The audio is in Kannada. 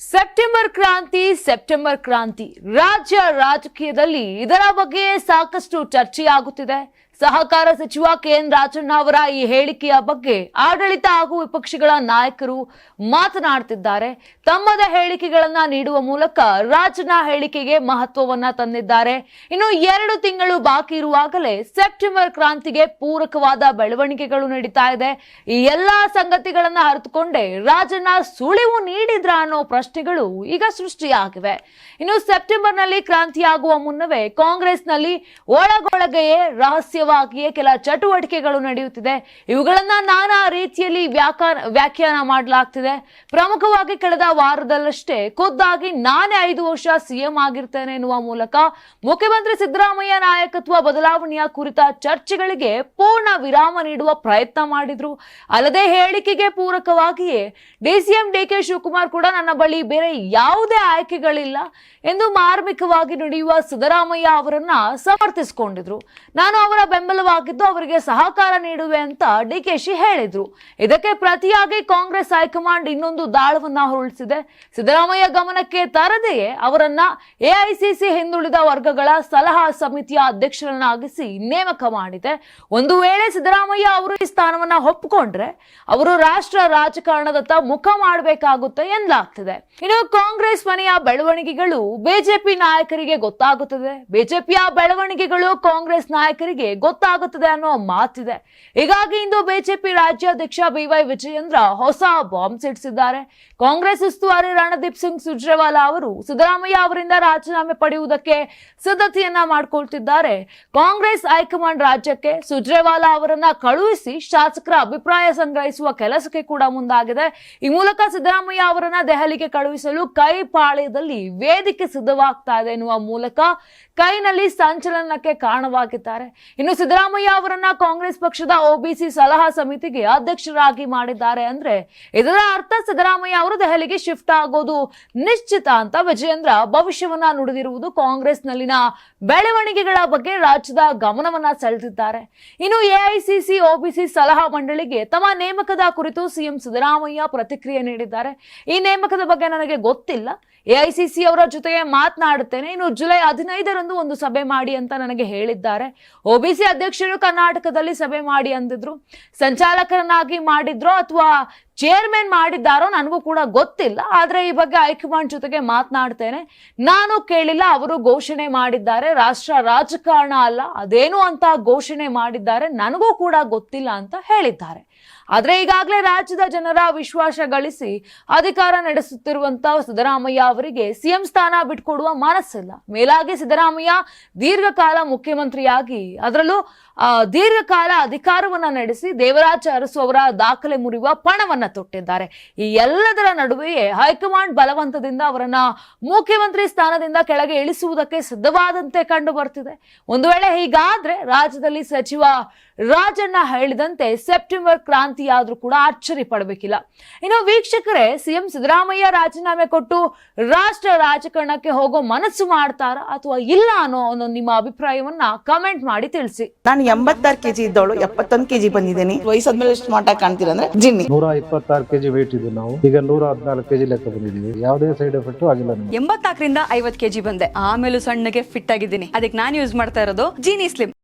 ಸೆಪ್ಟೆಂಬರ್ ಕ್ರಾಂತಿ ಸೆಪ್ಟೆಂಬರ್ ಕ್ರಾಂತಿ. ರಾಜ್ಯ ರಾಜಕೀಯದಲ್ಲಿ ಇದರ ಬಗ್ಗೆ ಸಾಕಷ್ಟು ಚರ್ಚೆಯಾಗುತ್ತಿದೆ. ಸಹಕಾರ ಸಚಿವ ಕೆ ಎನ್ ರಾಜಣ್ಣ ಅವರ ಈ ಹೇಳಿಕೆಯ ಬಗ್ಗೆ ಆಡಳಿತ ಹಾಗೂ ವಿಪಕ್ಷಗಳ ನಾಯಕರು ಮಾತನಾಡ್ತಿದ್ದಾರೆ. ತಮ್ಮದ ಹೇಳಿಕೆಗಳನ್ನ ನೀಡುವ ಮೂಲಕ ರಾಜಣ್ಣ ಹೇಳಿಕೆಗೆ ಮಹತ್ವವನ್ನ ತಂದಿದ್ದಾರೆ. ಇನ್ನು ಎರಡು ತಿಂಗಳು ಬಾಕಿ ಇರುವಾಗಲೇ ಸೆಪ್ಟೆಂಬರ್ ಕ್ರಾಂತಿಗೆ ಪೂರಕವಾದ ಬೆಳವಣಿಗೆಗಳು ನಡೀತಾ ಇದೆ. ಈ ಎಲ್ಲಾ ಸಂಗತಿಗಳನ್ನ ಅರಿತುಕೊಂಡೇ ರಾಜಣ್ಣ ಸುಳಿವು ನೀಡಿದ್ರ ಅನ್ನೋ ಪ್ರಶ್ನೆಗಳು ಈಗ ಸೃಷ್ಟಿಯಾಗಿವೆ. ಇನ್ನು ಸೆಪ್ಟೆಂಬರ್ನಲ್ಲಿ ಕ್ರಾಂತಿಯಾಗುವ ಮುನ್ನವೇ ಕಾಂಗ್ರೆಸ್ನಲ್ಲಿ ಒಳಗೊಳಗೆಯೇ ರಹಸ್ಯವಾಗಿಯೇ ಕೆಲ ಚಟುವಟಿಕೆಗಳು ನಡೆಯುತ್ತಿದೆ. ಇವುಗಳನ್ನ ನಾನಾ ರೀತಿಯಲ್ಲಿ ವ್ಯಾಖ್ಯಾನ ವ್ಯಾಖ್ಯಾನ ಮಾಡಲಾಗ್ತಿದೆ. ಪ್ರಮುಖವಾಗಿ ಕಳೆದ ವಾರದಲ್ಲಷ್ಟೇ ಖುದ್ದಾಗಿ ನಾನೇ ಐದು ವರ್ಷ ಸಿಎಂ ಆಗಿರ್ತೇನೆ ಎನ್ನುವ ಮೂಲಕ ಮುಖ್ಯಮಂತ್ರಿ ಸಿದ್ದರಾಮಯ್ಯ ನಾಯಕತ್ವ ಬದಲಾವಣೆಯ ಕುರಿತ ಚರ್ಚೆಗಳಿಗೆ ಪೂರ್ಣ ವಿರಾಮ ನೀಡುವ ಪ್ರಯತ್ನ ಮಾಡಿದ್ರು. ಅಲ್ಲದೆ ಹೇಳಿಕೆಗೆ ಪೂರಕವಾಗಿಯೇ ಡಿಸಿಎಂ ಡಿಕೆ ಶಿವಕುಮಾರ್ ಕೂಡ ನನ್ನ ಬಳಿ ಬೇರೆ ಯಾವುದೇ ಆಯ್ಕೆಗಳಿಲ್ಲ ಎಂದು ಮಾರ್ಮಿಕವಾಗಿ ನುಡಿಯುವ ಸಿದ್ದರಾಮಯ್ಯ ಅವರನ್ನ ಸಮರ್ಥಿಸಿಕೊಂಡಿದ್ರು. ನಾನು ಅವರ ಬೆಂಬಲವಾಗಿದ್ದು ಅವರಿಗೆ ಸಹಕಾರ ನೀಡುವೆ ಅಂತ ಡಿಕೆಶಿ ಹೇಳಿದ್ರು. ಇದಕ್ಕೆ ಪ್ರತಿಯಾಗಿ ಕಾಂಗ್ರೆಸ್ ಹೈಕಮಾಂಡ್ ಇನ್ನೊಂದು ದಾಳವನ್ನ ಹೊರಳಿಸಿದೆ ಸಿದ್ದರಾಮಯ್ಯ ಗಮನಕ್ಕೆ ತರದೆಯೇ ಅವರನ್ನ ಎಐಸಿಸಿ ಹಿಂದುಳಿದ ವರ್ಗಗಳ ಸಲಹಾ ಸಮಿತಿಯ ಅಧ್ಯಕ್ಷರನ್ನಾಗಿಸಿ ನೇಮಕ ಮಾಡಿದೆ. ಒಂದು ವೇಳೆ ಸಿದ್ದರಾಮಯ್ಯ ಅವರು ಈ ಸ್ಥಾನವನ್ನ ಒಪ್ಪಿಕೊಂಡ್ರೆ ಅವರು ರಾಷ್ಟ್ರ ರಾಜಕಾರಣದತ್ತ ಮುಖ ಮಾಡಬೇಕಾಗುತ್ತೆ ಎಂದಾಗ್ತಿದೆ. ಇನ್ನು ಕಾಂಗ್ರೆಸ್ ಮನೆಯ ಬೆಳವಣಿಗೆಗಳು ಬಿಜೆಪಿ ನಾಯಕರಿಗೆ ಗೊತ್ತಾಗುತ್ತದೆ. ಬಿಜೆಪಿಯ ಬೆಳವಣಿಗೆಗಳು ಕಾಂಗ್ರೆಸ್ ನಾಯಕರಿಗೆ ಗೊತ್ತಾಗುತ್ತದೆ ಅನ್ನೋ ಮಾತಿದೆ. ಹೀಗಾಗಿ ಇಂದು ಬಿಜೆಪಿ ರಾಜ್ಯಾಧ್ಯಕ್ಷ ಬಿವೈ ವಿಜಯೇಂದ್ರ ಹೊಸ ಬಾಂಬ್ ಸಿಡಿಸಿದ್ದಾರೆ. ಕಾಂಗ್ರೆಸ್ ಉಸ್ತುವಾರಿ ರಣದೀಪ್ ಸಿಂಗ್ ಸುರ್ಜೇವಾಲಾ ಅವರು ಸಿದ್ದರಾಮಯ್ಯ ಅವರಿಂದ ರಾಜೀನಾಮೆ ಪಡೆಯುವುದಕ್ಕೆ ಸಿದ್ಧತೆಯನ್ನ ಮಾಡಿಕೊಳ್ತಿದ್ದಾರೆ. ಕಾಂಗ್ರೆಸ್ ಹೈಕಮಾಂಡ್ ರಾಜ್ಯಕ್ಕೆ ಸುರ್ಜೇವಾಲಾ ಅವರನ್ನ ಕಳುಹಿಸಿ ಶಾಸಕರ ಅಭಿಪ್ರಾಯ ಸಂಗ್ರಹಿಸುವ ಕೆಲಸಕ್ಕೆ ಕೂಡ ಮುಂದಾಗಿದೆ. ಈ ಮೂಲಕ ಸಿದ್ದರಾಮಯ್ಯ ಅವರನ್ನ ದೆಹಲಿಗೆ ಕಳುಹಿಸಲು ಕೈ ಪಾಳ್ಯದಲ್ಲಿ ವೇದಿಕೆ ಸಿದ್ಧವಾಗ್ತಾ ಇದೆ ಎನ್ನುವ ಮೂಲಕ ಕೈನಲ್ಲಿ ಸಂಚಲನಕ್ಕೆ ಕಾರಣವಾಗಿದ್ದಾರೆ. ಇನ್ನು ಸಿದ್ದರಾಮಯ್ಯ ಅವರನ್ನ ಕಾಂಗ್ರೆಸ್ ಪಕ್ಷದ ಒಬಿಸಿ ಸಲಹಾ ಸಮಿತಿಗೆ ಅಧ್ಯಕ್ಷರಾಗಿ ಮಾಡಿದ್ದಾರೆ ಅಂದ್ರೆ ಇದರ ಅರ್ಥ ಸಿದ್ದರಾಮಯ್ಯ ಅವರು ದೆಹಲಿಗೆ ಶಿಫ್ಟ್ ಆಗೋದು ನಿಶ್ಚಿತ ಅಂತ ವಿಜಯೇಂದ್ರ ಭವಿಷ್ಯವನ್ನ ನುಡಿದಿರುವುದು ಕಾಂಗ್ರೆಸ್ನಲ್ಲಿನ ಬೆಳವಣಿಗೆಗಳ ಬಗ್ಗೆ ರಾಜ್ಯದ ಗಮನವನ್ನ ಸೆಳೆದಿದ್ದಾರೆ. ಇನ್ನು ಎಐಸಿಸಿ ಒಬಿಸಿ ಸಲಹಾ ಮಂಡಳಿಗೆ ತಮ್ಮ ನೇಮಕದ ಕುರಿತು ಸಿಎಂ ಸಿದ್ದರಾಮಯ್ಯ ಪ್ರತಿಕ್ರಿಯೆ ನೀಡಿದ್ದಾರೆ. ಈ ನೇಮಕದ ಬಗ್ಗೆ ನನಗೆ ಗೊತ್ತಿಲ್ಲ. ಎಐಸಿಸಿ ಅವರ ಜೊತೆಗೆ ಮಾತನಾಡುತ್ತೇನೆ. ಇನ್ನು ಜುಲೈ ಹದಿನೈದರಂದು ಒಂದು ಸಭೆ ಮಾಡಿ ಅಂತ ನನಗೆ ಹೇಳಿದ್ದಾರೆ. ಒಬಿಸಿ ಅಧ್ಯಕ್ಷರು ಕರ್ನಾಟಕದಲ್ಲಿ ಸಭೆ ಮಾಡಿ ಅಂದಿದ್ರು. ಸಂಚಾಲಕರನ್ನಾಗಿ ಮಾಡಿದ್ರೋ ಅಥವಾ ಚೇರ್ಮನ್ ಮಾಡಿದ್ದಾರೋ ನನಗೂ ಕೂಡ ಗೊತ್ತಿಲ್ಲ, ಆದರೆ ಈ ಬಗ್ಗೆ ಹೈಕಮಾಂಡ್ ಜೊತೆಗೆ ಮಾತನಾಡ್ತೇನೆ. ನಾನು ಕೇಳಿಲ್ಲ, ಅವರು ಘೋಷಣೆ ಮಾಡಿದ್ದಾರೆ. ರಾಷ್ಟ್ರ ರಾಜಕಾರಣ ಅಲ್ಲ, ಅದೇನು ಅಂತ ಘೋಷಣೆ ಮಾಡಿದ್ದಾರೆ, ನನಗೂ ಕೂಡ ಗೊತ್ತಿಲ್ಲ ಅಂತ ಹೇಳಿದ್ದಾರೆ. ಆದರೆ ಈಗಾಗಲೇ ರಾಜ್ಯದ ಜನರ ವಿಶ್ವಾಸ ಗಳಿಸಿ ಅಧಿಕಾರ ನಡೆಸುತ್ತಿರುವಂತ ಸಿದ್ದರಾಮಯ್ಯ ಅವರಿಗೆ ಸಿಎಂ ಸ್ಥಾನ ಬಿಟ್ಕೊಡುವ ಮನಸ್ಸಿಲ್ಲ. ಮೇಲಾಗಿ ಸಿದ್ದರಾಮಯ್ಯ ದೀರ್ಘಕಾಲ ಮುಖ್ಯಮಂತ್ರಿಯಾಗಿ, ಅದರಲ್ಲೂ ದೀರ್ಘಕಾಲ ಅಧಿಕಾರವನ್ನ ನಡೆಸಿ ದೇವರಾಜ ಅರಸು ಅವರ ದಾಖಲೆ ಮುರಿಯುವ ಪಣವನ್ನ ತೊಟ್ಟಿದ್ದಾರೆ. ಈ ಎಲ್ಲದರ ನಡುವೆಯೇ ಹೈಕಮಾಂಡ್ ಬಲವಂತದಿಂದ ಅವರನ್ನ ಮುಖ್ಯಮಂತ್ರಿ ಸ್ಥಾನದಿಂದ ಕೆಳಗೆ ಇಳಿಸುವುದಕ್ಕೆ ಸಿದ್ಧವಾದಂತೆ ಕಂಡು ಬರ್ತಿದೆ. ಒಂದು ವೇಳೆ ಹೀಗಾದ್ರೆ ರಾಜ್ಯದಲ್ಲಿ ಸಚಿವ ರಾಜಣ್ಣ ಹೇಳಿದಂತೆ ಸೆಪ್ಟೆಂಬರ್ ಕ್ರಾಂತಿ ಆದ್ರೂ ಕೂಡ ಅಚ್ಚರಿ ಪಡಬೇಕಿಲ್ಲ. ಇನ್ನು ವೀಕ್ಷಕರೇ ಸಿಎಂ ಸಿದ್ದರಾಮಯ್ಯ ರಾಜೀನಾಮೆ ಕೊಟ್ಟು ರಾಷ್ಟ್ರ ರಾಜಕಾರಣಕ್ಕೆ ಹೋಗೋ ಮನಸ್ಸು ಮಾಡ್ತಾರಾ ಅಥವಾ ಇಲ್ಲ ಅನ್ನೋ ಒಂದು ನಿಮ್ಮ ಅಭಿಪ್ರಾಯವನ್ನ ಕಮೆಂಟ್ ಮಾಡಿ ತಿಳಿಸಿ. ನಾನು ಎಂಬತ್ತಾರು ಕೆಜಿ ಇದ್ದವಳು ಎಪ್ಪತ್ತೊಂದು ಕೆಜಿ ಬಂದಿದ್ದೀನಿ. ವಯಸ್ಸಾದ್ಮೇಲೆ ಸ್ಮಾರ್ಟ್ ಆಗಿ ಕಾಣ್ತೀರಾ ಅಂದ್ರೆ ಜಿನ್ನಿ. ನೂರ ಇಪ್ಪತ್ತಾರು ಕೆಜಿ ವೇಟ್ ಇದ್ದು ನಾವು. ಈಗ ನೂರ ಹದಿನಾಲ್ಕು ಕೆಜಿ ಲೆಕ್ಕ ಬಂದಿದ್ದೀವಿ. ಯಾವುದೇ ಸೈಡ್ ಎಫೆಕ್ಟ್ ಆಗಿಲ್ಲ ನಮಗೆ. ಎಂಬತ್ನಾಲ್ಕರಿಂದ ಐವತ್ ಕೆಜಿ ಬಂದೆ. ಆಮೇಲೆ ಸಣ್ಣಗೆ ಫಿಟ್ ಆಗಿದ್ದೀನಿ. ಅದಕ್ಕೆ ನಾನು ಯೂಸ್ ಮಾಡ್ತಾ ಇರೋದು ಜೀನಿ ಸ್ಲಿಮ್